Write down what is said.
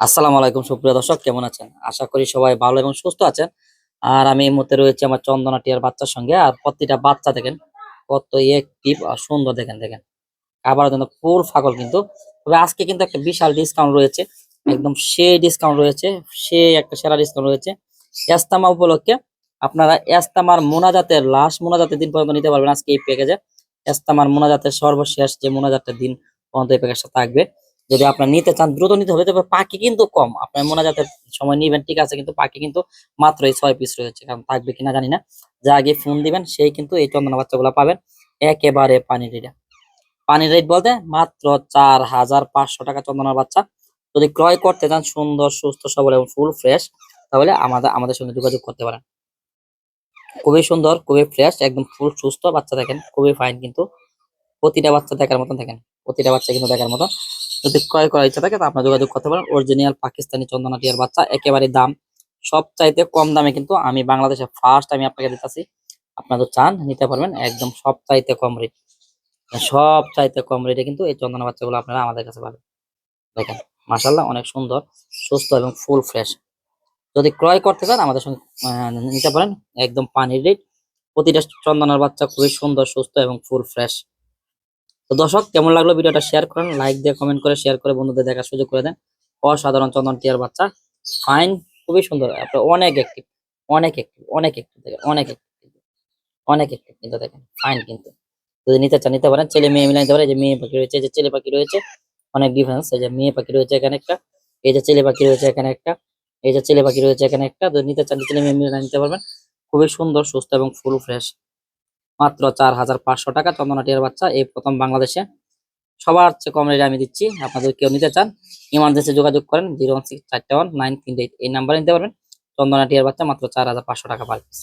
আসসালামু আলাইকুম, সুপ্রিয় দর্শক, কেমন আছেন? আশা করি সবাই ভালো এবং সুস্থ আছেন। আর আমি এই মুহূর্তে রয়েছে আমার চন্দনা টিয়ার বাচ্চার সঙ্গে। আর প্রতিটা বাচ্চা দেখেন, কত একটিভ আর সুন্দর দেখেন দেখেন। আবার জন্য ফুল ফাগল কিন্তু। তবে আজকে কিন্তু একটা বিশাল ডিসকাউন্ট রয়েছে, একদম সে ডিসকাউন্ট রয়েছে সে একটা সেরা ডিসকাউন্ট রয়েছে। এস্তামা উপলক্ষে আপনারা এস্তামার মোনাজাতের লাস্ট মোনাজাতের দিন পর্যন্ত নিতে পারবেন আজকে এই প্যাকেজে এস্তামার মোনাজাতের সর্বশেষ যে মোনাজাতের দিন পর্যন্ত এই প্যাকেজটা থাকবে। যদি আপনার নিতে চান, দ্রুত নিতে হবে, তবে পাখি কিন্তু কম। আপনার মোনাজাতের সময় নিবেন, ঠিক আছে, কিন্তু পাখি কিন্তু মাত্র এই ছয় পিস রয়েছে, কারণ থাকবে কিনা জানি না। যা আগে ফোন দিবেন, সেই কিন্তু এই চন্দনা বাচ্চাগুলো পাবেন। একেবারে পানি রেটে পানির রেট বলতে মাত্র চার হাজার পাঁচশো টাকা চন্দনার বাচ্চা। যদি ক্রয় করতে চান, সুন্দর, সুস্থ, সবল এবং ফুল ফ্রেশ তাহলে আমাদের আমাদের সঙ্গে যোগাযোগ করতে পারেন। খুবই সুন্দর, খুবই ফ্রেশ একদম ফুল সুস্থ বাচ্চা দেখেন, খুবই ফাইন কিন্তু। প্রতিটা বাচ্চা দেখার মতন দেখেন, প্রতিটা বাচ্চা কিন্তু দেখার মতন। যদি ক্রয় করার ইচ্ছা থাকে, তো আপনার যোগাযোগ করতে পারেন। অরিজিনাল পাকিস্তানি চন্দনা টিয়ার বাচ্চা, একেবারে দাম সব চাইতে কম দামে কিন্তু আমি বাংলাদেশে ফার্স্ট আমি আপনাকে দিতেছি। আপনাদের চান, নিতে পারবেন, একদম সব চাইতে কম রেট সব চাইতে কম রেটে কিন্তু এই চন্দনা বাচ্চাগুলো আপনারা আমাদের কাছে পাবেন। দেখেন মাসাল্লাহ অনেক সুন্দর, সুস্থ এবং ফুল ফ্রেশ যদি ক্রয় করতে চান, আমাদের সঙ্গে নিতে পারেন। একদম পানির রেট প্রতিটা চন্দনার বাচ্চা খুবই সুন্দর, সুস্থ এবং ফুল ফ্রেশ তো দর্শক, কেমন লাগল ভিডিওটা শেয়ার করেন লাইক দিয়ে কমেন্ট করে শেয়ার করে বন্ধুদের দেখার সুযোগ করে দেন। অসাধারণ চন্দন টিয়ার বাচ্চা ফাইন খুবই সুন্দর। আপনার অনেক অ্যাক্টিভ অনেক অ্যাক্টিভ অনেক অ্যাক্টিভ দেখেন, অনেক অ্যাক্টিভ অনেক অ্যাক্টিভ কিন্তু দেখেন ফাইন কিন্তু। যদি নিতে চান, নিতে পারেন, ছেলে মেয়ে মিলে নিতে পারে যে মেয়ে পাখি রয়েছে যে ছেলে পাখি রয়েছে, অনেক ডিফারেন্স এই যে মেয়ে পাখি রয়েছে এখানে একটা, এই যে ছেলে পাখি রয়েছে এখানে একটা, এই যে ছেলে পাখি রয়েছে এখানে একটা। যদি নিতে চান, ছেলে মেয়ে মিলে নিতে পারবেন। খুবই সুন্দর, সুস্থ এবং ফুল ফ্রেশ মাত্র চার হাজার পাঁচশো টাকা চন্দনাটিয়ার বাচ্চা, এই প্রথম বাংলাদেশে। সবার চেয়ে কম রেটে আমি দিচ্ছি, আপনাদের কেউ নিতে চান ইমার্জেন্সি যোগাযোগ করেন, zero one six one, nine তিন এইট, এই নাম্বারে নিতে পারবেন। চন্দনা টিয়ার বাচ্চা মাত্র চার হাজার পাঁচশো টাকা পার পিস